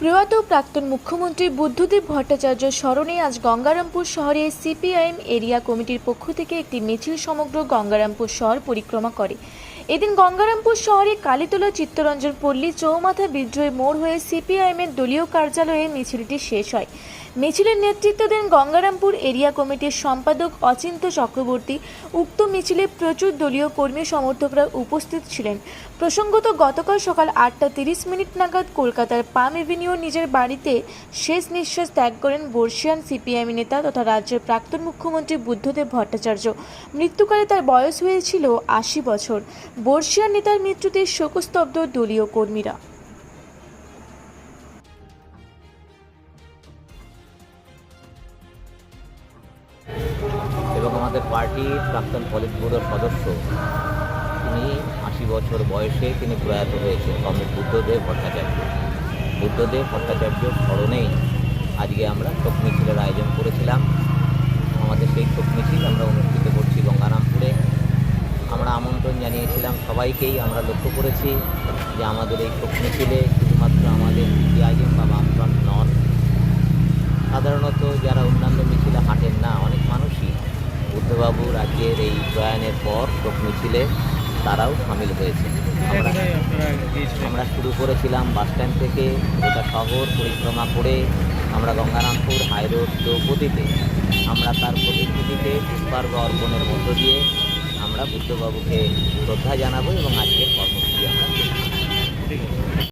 প্রয়াত প্রাক্তন মুখ্যমন্ত্রী বুদ্ধদেব ভট্টাচার্য স্মরণে আজ গঙ্গারামপুর শহরে সিপিআইএম এরিয়া কমিটির পক্ষ থেকে একটি মিছিল সমগ্র গঙ্গারামপুর শহর পরিক্রমা করে। এদিন গঙ্গারামপুর শহরে কালীতলা চিত্তরঞ্জন পল্লী চৌমাথা বিদ্রোহে মোড় হয়ে সিপিআইএমের দলীয় কার্যালয়ে মিছিলটি শেষ হয়। মিছিলের নেতৃত্ব দেন গঙ্গারামপুর এরিয়া কমিটির সম্পাদক অচিন্ত চক্রবর্তী। উক্ত মিছিলে প্রচুর দলীয় কর্মী সমর্থকরা উপস্থিত ছিলেন। প্রসঙ্গত, গতকাল সকাল আটটা তিরিশ মিনিট নাগাদ কলকাতার পাম এভিনিউ নিজের বাড়িতে শেষ নিঃশ্বাস ত্যাগ করেন বর্ষিয়ান সিপিআইএম নেতা তথা রাজ্যের প্রাক্তন মুখ্যমন্ত্রী বুদ্ধদেব ভট্টাচার্য। মৃত্যুকালে তার বয়স হয়েছিল আশি বছর। বর্ষিয়ান নেতার মৃত্যুতে শোকস্তব্ধ দলীয় কর্মীরা। আমাদের পার্টির প্রাক্তন পলিট ব্যুরোর সদস্য। তিনি আশি বছর বয়সে তিনি প্রয়াত হয়েছেন, কমরেড বুদ্ধদেব ভট্টাচার্য। বুদ্ধদেব ভট্টাচার্য স্মরণেই আজকে আমরা শোক মিছিলের আয়োজন করেছিলাম। আমাদের সেই শোক মিছিল আমরা অনুষ্ঠিত করছি গঙ্গারামপুরে। আমরা আমন্ত্রণ জানিয়েছিলাম সবাইকেই, আমরা লক্ষ্য করেছি যে আমাদের এই শোক মিছিলে শুধুমাত্র আমাদের সিপিআইএম বা বামফ্রন্ট নন। সাধারণত যারা অন্যান্য মিছিলে হাঁটেন না, অনেক মানুষই বুদ্ধবাবুর আজকের এই প্রয়াণের পর শোক মিছিলে তারাও সামিল হয়েছে। আমরা আমরা শুরু করেছিলাম বাস স্ট্যান্ড থেকে গোটা শহর পরিক্রমা করে আমরা গঙ্গারামপুর হাইরোড চৌপতিতে আমরা তার প্রতিকৃতিতে পুষ্পার্ঘ অর্পণের মধ্য দিয়ে আমরা বুদ্ধবাবুকে শ্রদ্ধা জানাব এবং আমরা